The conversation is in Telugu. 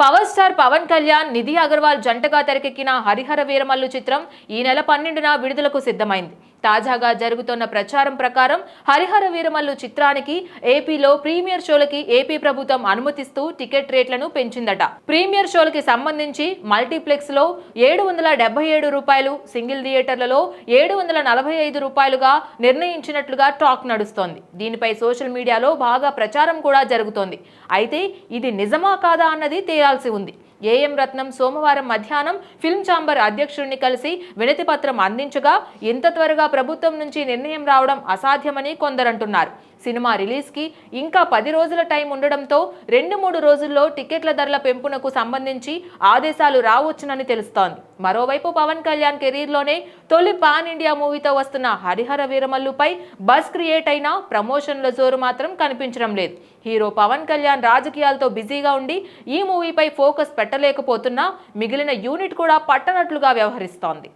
పవర్ స్టార్ పవన్ కళ్యాణ్ నిధి అగర్వాల్ జంటగా తెరకెక్కిన హరిహర వీరమల్లు చిత్రం ఈ నెల పన్నెండున విడుదలకు సిద్ధమైంది. తాజాగా జరుగుతున్న ప్రచారం ప్రకారం హరిహర వీరమల్లు చిత్రానికి ఏపీలో ప్రీమియర్ షోలకి ఏపీ ప్రభుత్వం అనుమతిస్తూ టికెట్ రేట్లను పెంచిందట. ప్రీమియర్ షోలకి సంబంధించి మల్టీప్లెక్స్లో ఏడు వందల డెబ్బై ఏడు రూపాయలు సింగిల్ థియేటర్లలో ఏడు వందల నలభై ఐదు రూపాయలుగా నిర్ణయించినట్లుగా టాక్ నడుస్తోంది. దీనిపై సోషల్ మీడియాలో బాగా ప్రచారం కూడా జరుగుతోంది. అయితే ఇది నిజమా కాదా అన్నది తేలాల్సి ఉంది. ఏఎం రత్నం సోమవారం మధ్యాహ్నం ఫిల్మ్ ఛాంబర్ అధ్యక్షుడిని కలిసి వినతి పత్రం అందించగా ఇంత త్వరగా ప్రభుత్వం నుంచి నిర్ణయం రావడం అసాధ్యమని కొందరంటున్నారు. సినిమా రిలీజ్కి ఇంకా పది రోజుల టైం ఉండడంతో రెండు మూడు రోజుల్లో టికెట్ల ధరల పెంపునకు సంబంధించి ఆదేశాలు రావచ్చునని తెలుస్తోంది. మరోవైపు పవన్ కళ్యాణ్ కెరీర్లోనే తొలి పాన్ ఇండియా మూవీతో వస్తున్న హరిహర వీరమల్లుపై బస్ క్రియేట్ అయినా ప్రమోషన్ల జోరు మాత్రం కనిపించడం లేదు. హీరో పవన్ కళ్యాణ్ రాజకీయాలతో బిజీగా ఉండి ఈ మూవీపై ఫోకస్ పెట్టలేకపోతున్నా మిగిలిన యూనిట్ కూడా పట్టనట్లుగా వ్యవహరిస్తోంది.